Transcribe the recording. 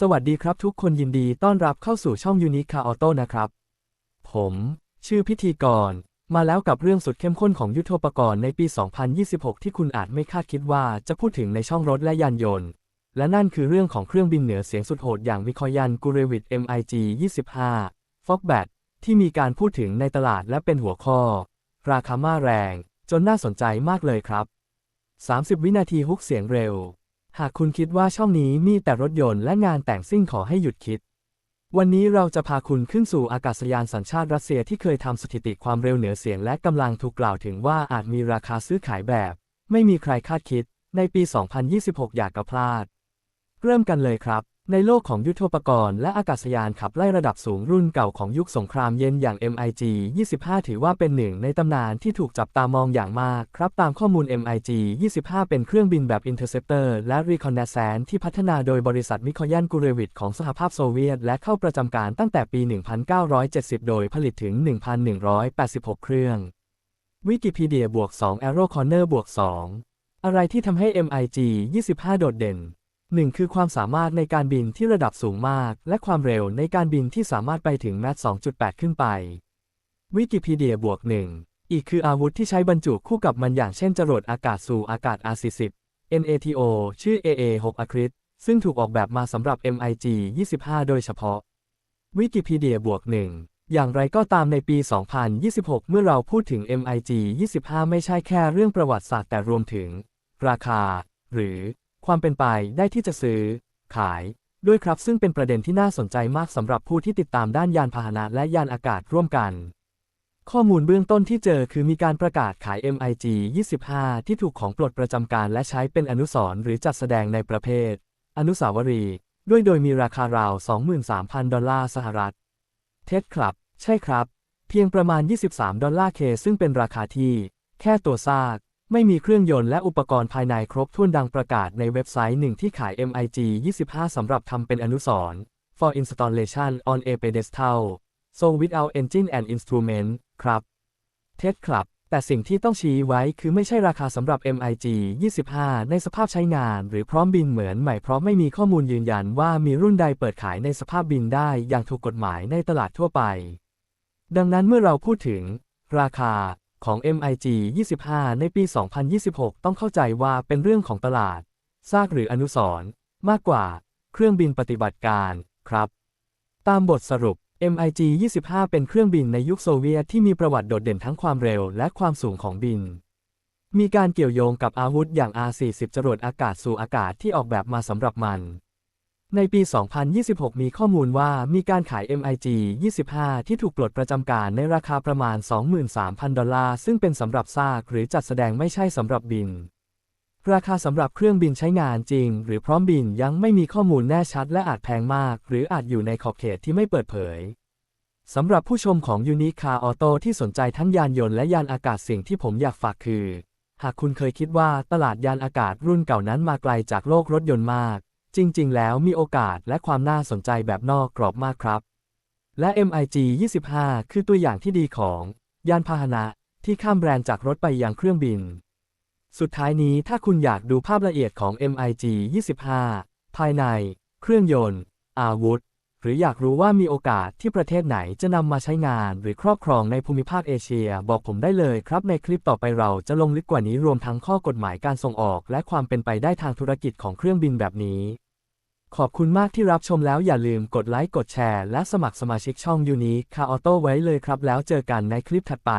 สวัสดีครับทุกคนยินดีต้อนรับเข้าสู่ช่อง Unique Car Auto นะครับ ผม ชื่อพิธีกร มาแล้วกับเรื่องสุดเข้มข้นของยุทธปกรณ์ในปี 2026 ที่คุณอาจไม่คาดคิดว่าจะพูดถึงในช่องรถและยานยนต์ และนั่นคือเรื่องของเครื่องบินเหนือเสียงสุดโหดอย่างวิคอยันกูเรวิด MiG 25 f o g b a t ที่มีการพูดถึงในตลาดและเป็นหัวข้อ ราคามาแรง จนน่าสนใจมากเลยครับ 30 วินาทีฮุกเสียงเร็ว หากคุณคิดว่าช่องนี้มีแต่รถยนต์และงานแต่งซิ่งขอให้หยุดคิด วันนี้เราจะพาคุณขึ้นสู่อากาศยานสัญชาติรัสเซียที่เคยทำสถิติความเร็วเหนือเสียงและกำลังถูกกล่าวถึงว่าอาจมีราคาซื้อขายแบบ ไม่มีใครคาดคิดในปี 2026 อย่ากระพลาด เริ่มกันเลยครับ ในโลกของยุทโธปกรณ์และอากาศยานขับไล่ระดับสูงรุ่นเก่าของยุคสงครามเย็นอย่าง MiG 25 ถือว่าเป็นหนึ่งในตำนานที่ถูกจับตามองอย่างมากครับตามข้อมูล MiG 25 เป็นเครื่องบินแบบ Interceptor และ Reconnaissance ที่พัฒนาโดยบริษัทมิคอยันกูเรวิดของสหภาพโซเวียต และเข้าประจำการตั้งแต่ปี 1970 โดยผลิตถึง 1,186 เครื่องวิกิพีเดียบวก2 Arrow Corner บวก2อะไรที่ทำให้ MiG 25 โดดเด่น 1 คือความสามารถในการบินที่ระดับสูงมาก และความเร็วในการบินที่สามารถไปถึงแมท2.8 ขึ้นไป วิกิพีเดียบวก 1 อีกคืออาวุธที่ใช้บรรจุคู่กับมันอย่างเช่นจรวดอากาศสู่อากาศ R40 NATO ชื่อ AA6 a c r i t ซึ่งถูกออกแบบมาสำหรับ MiG 25 โดยเฉพาะ วิกิพีเดียบวก 1 อย่างไรก็ตามในปี 2026 เมื่อเราพูดถึง MiG 25 ไม่ใช่แค่เรื่องประวัติศาสตร์แต่รวมถึง ราคา หรือ ความเป็นไปได้ที่จะซื้อ ขาย ด้วยครับ ซึ่งเป็นประเด็นที่น่าสนใจมากสำหรับผู้ที่ติดตามด้านยานพาหนะและยานอากาศร่วมกัน ข้อมูลเบื้องต้นที่เจอคือมีการประกาศขาย MiG 25 ที่ถูกของปลดประจำการและใช้เป็นอนุสรณ์หรือจัดแสดงในประเภท อนุสาวรีย์ด้วยโดยมีราคาราว 23,000 ดอลลาร์สหรัฐ เท็จครับ ใช่ครับ เพียงประมาณ 23 ดอลลาร์เค ซึ่งเป็นราคาที่ แค่ตัวซาก ไม่มีเครื่องยนต์และอุปกรณ์ภายในครบถ้วนดังประกาศในเว็บไซต์หนึ่งที่ขาย MiG 25 สำหรับทำเป็นอนุสรณ์ for installation on a pedestal so without engine and instrument ครับเท็จครับแต่สิ่งที่ต้องชี้ไว้คือไม่ใช่ราคาสำหรับ MiG 25 ในสภาพใช้งาน หรือพร้อมบินเหมือนใหม่เพราะไม่มีข้อมูลยืนยันว่ามีรุ่นใดเปิดขายในสภาพบินได้อย่างถูกกฎหมายในตลาดทั่วไป ดังนั้นเมื่อเราพูดถึง ราคา ของ MiG 25 ในปี 2026 ต้องเข้าใจว่าเป็นเรื่องของตลาด ซากหรืออนุสรณ์มากกว่า เครื่องบินปฏิบัติการครับ ตามบทสรุป MiG 25 เป็นเครื่องบินในยุคโซเวียตที่มีประวัติโดดเด่นทั้งความเร็วและความสูงของบิน มีการเกี่ยวโยงกับอาวุธอย่าง R40 จรวดอากาศสู่อากาศที่ออกแบบมาสำหรับมัน ในปี 2026 มีข้อมูลว่ามีการขาย MiG 25 ที่ถูกปลดประจำการในราคาประมาณ 23,000 ดอลลาร์ ซึ่งเป็นสำหรับซากหรือจัดแสดงไม่ใช่สำหรับบิน ราคาสำหรับเครื่องบินใช้งานจริง หรือพร้อมบินยังไม่มีข้อมูลแน่ชัดและอาจแพงมาก หรืออาจอยู่ในขอบเขตที่ไม่เปิดเผยสำหรับผู้ชมของ Unique Car Auto ที่สนใจทั้งยานยนต์และยานอากาศสิ่งที่ผมอยากฝากคือ หากคุณเคยคิดว่าตลาดยานอากาศรุ่นเก่านั้นมาไกลจากโลกรถยนต์มาก จริง ๆ แล้วมีโอกาสและความน่าสนใจแบบนอกกรอบมากครับ และ MiG 25 คือตัวอย่างที่ดีของยานพาหนะที่ข้ามแบรนด์จากรถไปยังเครื่องบิน สุดท้ายนี้ถ้าคุณอยากดูภาพละเอียดของ MiG 25 ภายใน เครื่องยนต์ อาวุธ หรืออยากรู้ว่ามีโอกาสที่ประเทศไหนจะนำมาใช้งานหรือครอบครองในภูมิภาคเอเชีย บอกผมได้เลยครับในคลิปต่อไปเราจะลงลึกกว่านี้รวมทั้งข้อกฎหมายการส่งออก และความเป็นไปได้ทางธุรกิจของเครื่องบินแบบนี้ ขอบคุณมากที่รับชมแล้วอย่าลืมกดไลค์กดแชร์และสมัครสมาชิกช่องยูนิคาออโต้ไว้เลยครับแล้วเจอกันในคลิปถัดไป